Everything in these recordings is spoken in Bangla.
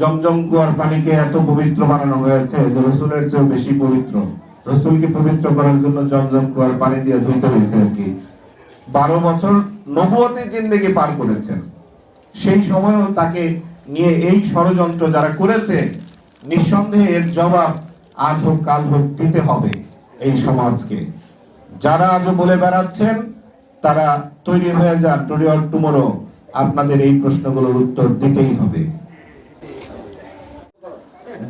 জমজম কুয়ার পানিকে এত পবিত্র বানানো হয়েছে যে রসুলের চেয়েও বেশি পবিত্র। রসুলকে পবিত্র করার জন্য জমজম কুয়ার পানি দিয়ে ধুইতে হয়েছে আর কি। বারো বছর নবুয়তে জিন্দেগি পার করেছেন। সেই সময়ও তাকে নিয়ে এই ষড়যন্ত্র যারা করেছে, নিঃসন্দেহে এর জবাব আজ হোক, কাল হোক দিতে হবে এই সমাজকে। যারা আজও বলে বেড়াচ্ছেন, তারা তৈরি হয়ে যান টুডে অর টুমোরো আপনাদের এই প্রশ্নগুলোর উত্তর দিতেই হবে।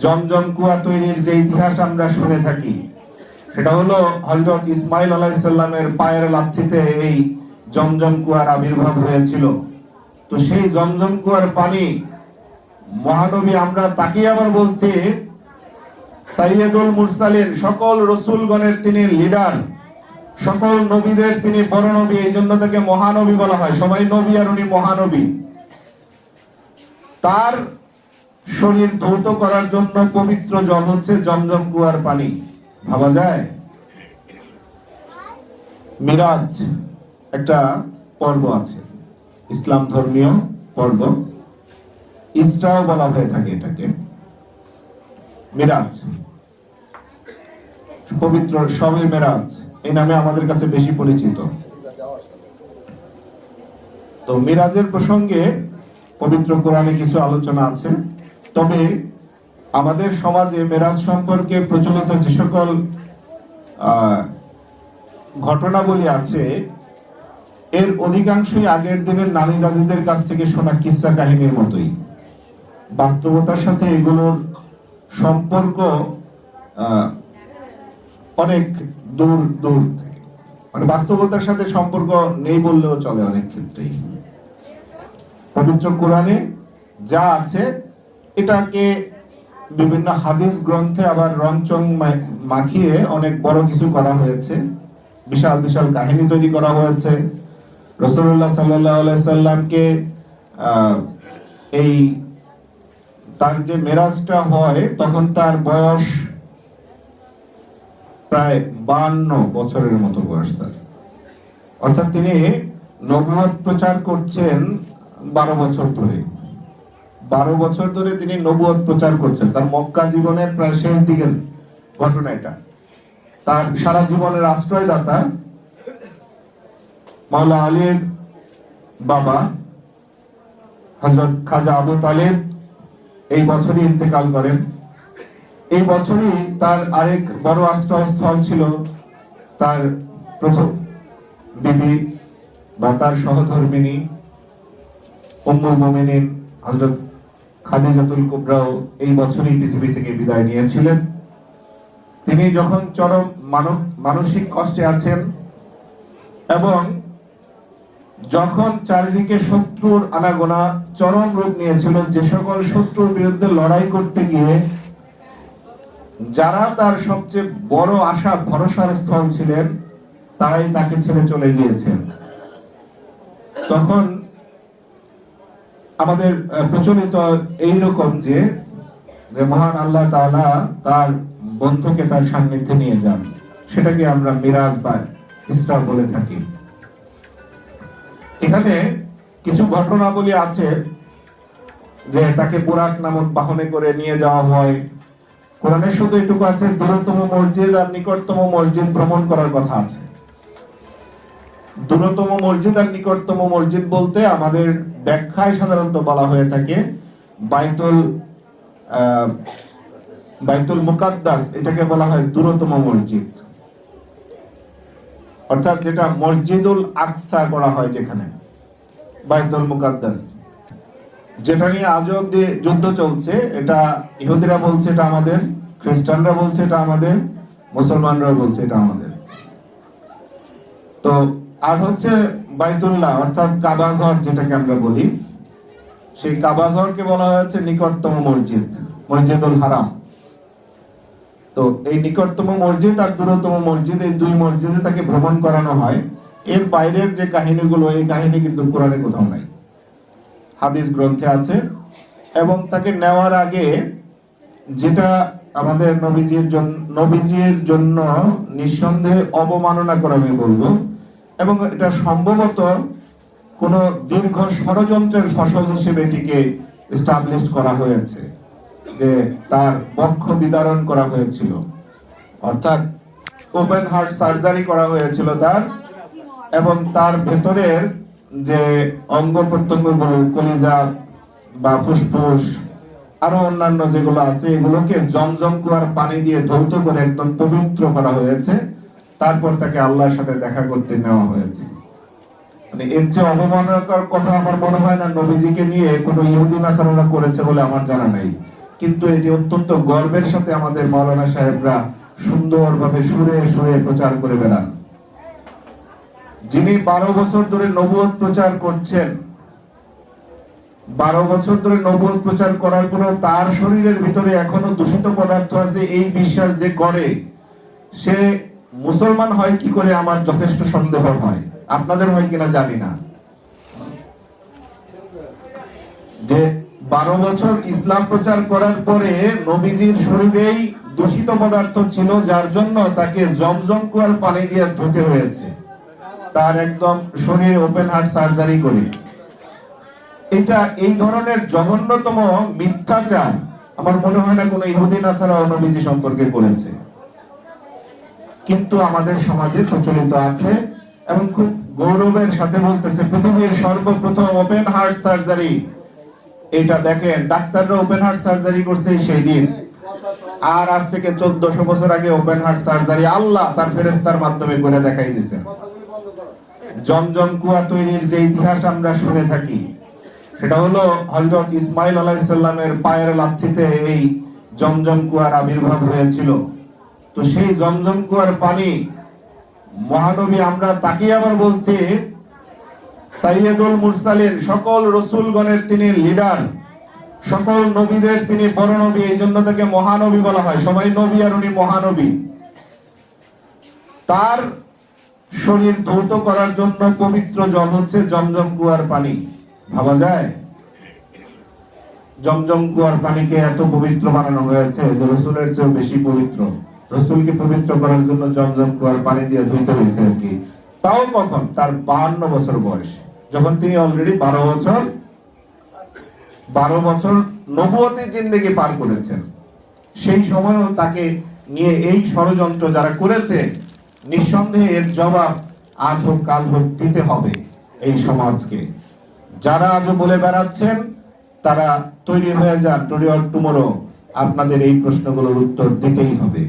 জমজম কুয়া তৈরির যে ইতিহাস আমরা শুনে থাকি, সেটা হলো হজরত ইসমাইল আলাইসাল্লামের পায়ের লাথিতে এই জমজম কুয়ার আবির্ভাব হয়েছিল। তো সেই জমজম কুয়ার পানি, মহানবী আমরা তাকে আবার বলছি, সাইয়েদুল মুরসালিন, সকল রসুলগণের তিনি লিডার সকল নবীদের তিনি বড় নবী এই জন্য তাকে মহানবী বলা হয়। সবাই নবী আর উনি মহানবী। তার শরীর ধৌত করার জন্য পবিত্র জল হচ্ছে জমজম কুয়ার পানি। ভাবা যায়? মিরাজ, একটা পর্ব আছে। ইসলাম ধর্মীয় পর্ব। ইসরাও বলা হয়ে থাকে এটাকে। মিরাজ, পবিত্র সবে মেরাজ। এই নামে আমাদের কাছে বেশি পরিচিত। তো মিরাজের প্রসঙ্গে পবিত্র কোরআনে কিছু আলোচনা আছে। তবে আমাদের সমাজে মেরাজ সম্পর্কে প্রচলিত যে সকল ঘটনাবলী আছে, এর অধিকাংশই আগের দিনের নানি দাদিদের কাছ থেকে শোনা কিসসা কাহিনীর মতোই। বাস্তবতার সাথে এগুলোর সম্পর্ক অনেক দূর দূর থেকে। মানে বাস্তবতার সাথে সম্পর্ক নেই বললেও চলে অনেক ক্ষেত্রেই। পবিত্র কোরআনে যা আছে এটাকে বিভিন্ন হাদিস গ্রন্থে আবার রংচং মাখিয়ে অনেক বড় কিছু করা হয়েছে। বিশাল বিশাল কাহিনী তৈরি করা হয়েছে। রসুল্লাহ সাল্লাহ এই তার যে মেরাজটা হয়, তখন তার বয়স প্রায় বান্ন বছরের মতো বয়স তার। অর্থাৎ তিনি নবুয়ত প্রচার করছেন বারো বছর ধরে। বারো বছর ধরে তিনি নবুয়ত প্রচার করছেন। তার মক্কা জীবনের প্রায় শেষ দিকের ঘটনা এটা। তার সারা জীবনের আশ্রয়দাতা মাওলা আলীর বাবা হজরত খাজা আবু তালেব এই বছরই ইন্তেকাল করেন। এই বছরই তার আরেক বড় আশ্রয়স্থল ছিল তার প্রথম বিবি বা তার সহধর্মিনী উম্মুল মুমিনিন হযরত খাদিজাতুল কুবরাও এই বছরই পৃথিবী থেকে বিদায় নিয়েছিলেন। তিনি যখন চরম মানসিক কষ্টে আছেন এবং যখন চারিদিকে শত্রুর আনাগোনা, চরম রূপ নিয়েছিল যে সকল শত্রুর বিরুদ্ধে লড়াই করতে গিয়ে যারা তার সবচেয়ে বড় আশা, ভরসার স্থল ছিলেন, তারাই তাকে ছেড়ে চলে গিয়েছেন। তখন আমাদের প্রচলিত এইরকম যে যে মহান আল্লাহ তার বন্ধুকে তার সান্নিধ্যে নিয়ে যান। সেটাকে আমরা মিরাজ বা ইসরা বলে থাকি। এখানে কিছু ঘটনাবলী আছে যে তাকে বুরাক নামক বাহনে করে নিয়ে যাওয়া হয়। কোরআনে শুধু এটুকু আছে, দূরতম মসজিদ আর নিকটতম মসজিদ ভ্রমণ করার কথা আছে। দূরতম মসজিদ আর নিকটতম মসজিদ বলতে আমাদের ব্যাখ্যায় সাধারণত বলা হয়ে থাকে বাইতুল বাইতুল মুকাদ্দাস, এটাকে বলা হয় দূরতম মসজিদ। অর্থাৎ যেটা মসজিদুল আকসা করা হয় যেখানে, বাইতুল মুকাদ্দাস। যেটা নিয়ে আজও অব্দি যুদ্ধ চলছে, এটা ইহুদিরা বলছে এটা আমাদের, খ্রিস্টানরা বলছে এটা আমাদের মুসলমানরা বলছে এটা আমাদের। তো আর হচ্ছে বাইতুল্লাহ, অর্থাৎ কাবাঘর যেটাকে আমরা বলি, সেই কাবাঘরকে বলা হয়েছে নিকটতম মসজিদ, মসজিদুল হারাম। তো এই নিকটতম মসজিদ আর দূরতম মসজিদ, এই দুই মসজিদে তাকে ভ্রমণ করানো হয়। এর বাইরের যে কাহিনীগুলো, এই কাহিনী কিন্তু কোরআনে কোথাও নাই। হাদিস গ্রন্থে আছে। এবং তাকে নেওয়ার আগে যেটা আমাদের নবীজির জন্য নবীজির জন্য নিঃসন্দেহে অবমাননা করে আমি বলব এবং এটা সম্ভবত কোন দীর্ঘ ষড়যন্ত্রের ফসল হিসেবে এটিকে এস্টাবলিশ করা হয়েছে, যে তার বক্ষ বিদারণ করা হয়েছিল। অর্থাৎ ওপেন হার্ট সার্জারি করা হয়েছিল তার, এবং তার ভেতরের যে অঙ্গ প্রত্যঙ্গগুলো, কলিজা বা ফুসফুস, আরও অন্যান্য যেগুলো আছে, এগুলোকে জমজম কুয়ার পানি দিয়ে ধৌত করে একদম পবিত্র করা হয়েছে। তারপর তাকে আল্লাহর সাথে দেখা করতে নেওয়া হয়েছে। মানে এর চেয়ে অবমাননাকর কথা আমার মনে হয় না নবীজিকে নিয়ে কোনো ইহুদি নাসারারা করেছে বলে আমার জানা নাই। কিন্তু এটি অত্যন্ত গর্বের সাথে আমাদের মাওলানা সাহেবরা সুন্দরভাবে সুরে সুরে প্রচার করে বেড়ান। যিনি বারো বছর ধরে নবুয়ত প্রচার করছেন, বারো বছর ধরে নবুয়ত প্রচার করার পর তার শরীরের ভিতরে এখনও দূষিত পদার্থ আছে, এই বিশ্বাস যে করে, সে মুসলমান হয় কি করে আমার যথেষ্ট সন্দেহ হয়? আপনাদের হয় কিনা জানি না। যে বারো বছর ইসলাম প্রচার করার পরে নবীজির শরীরেই দূষিত পদার্থ ছিল, যার জন্য তাকে জমজম কুয়ার পানি দিয়ে ধুতে হয়েছে। তার একদম শরীরে ওপেন হার্ট সার্জারি করে। এটা এই ধরনের জঘন্যতম মিথ্যাচার আমার মনে হয় না কোনো ইহুদি নাসারা নবীজি সম্পর্কে করেছে। কিন্তু আমাদের সমাজে প্রচলিত আছে এবং খুব গৌরবের সাথে বলতেছে, পৃথিবীর সর্বপ্রথম ওপেন হার্ট সার্জারি এটা দেখেন, ডাক্তাররা ওপেন হার্ট সার্জারি করছে সেই দিন। আর আজ থেকে চোদ্দশো বছর আগে ওপেন হার্ট সার্জারি আল্লাহ তার ফেরেস্তার মাধ্যমে করে দেখাই দিয়েছেন। জমজম কুয়া তৈরির যে ইতিহাস আমরা শুনে থাকি, সেটা হলো হজরত ইসমাইল আলাইসাল্লামের পায়ের লাথিতে এই জমজম কুয়ার আবির্ভাব হয়েছিল। তো সেই জমজম কুয়ার পানি মহানবী আমরা তাকে আবার বলছি, সাইয়েদুল মুরসালিন, সকল রসুলগণের তিনি লিডার, সকল নবীদের তিনি বড় নবী এই জন্য তাকে মহানবী বলা হয়। সবাই নবী আর উনি মহানবী। তার শরীর ধৌত করার জন্য পবিত্র জল হচ্ছে জমজম কুয়ার পানি। ভাবা যায়? জমজম কুয়ার পানিকে এত পবিত্র বানানো হয়েছে যে রসুলের চেয়েও বেশি পবিত্র। রসুলকে পবিত্র করার জন্য জমজম কুয়ার পানি দিয়ে ধুইতে হয়েছে আর কি। তাও কখন? তার বাহান্ন বছর বয়স। যখন তিনি অলরেডি বারো বছর বারো বছর নবুয়তি জিন্দেগি পার করেছেন। সেই সময়ও তাকে নিয়ে এই ষড়যন্ত্র যারা করেছে, নিঃসন্দেহে এর জবাব আজ হোক, কাল হোক দিতে হবে এই সমাজকে। যারা আজও বলে বেড়াচ্ছেন, তারা তৈরি হয়ে যান। টুডে অর টুমোরো আপনাদের এই প্রশ্নগুলোর উত্তর দিতেই হবে।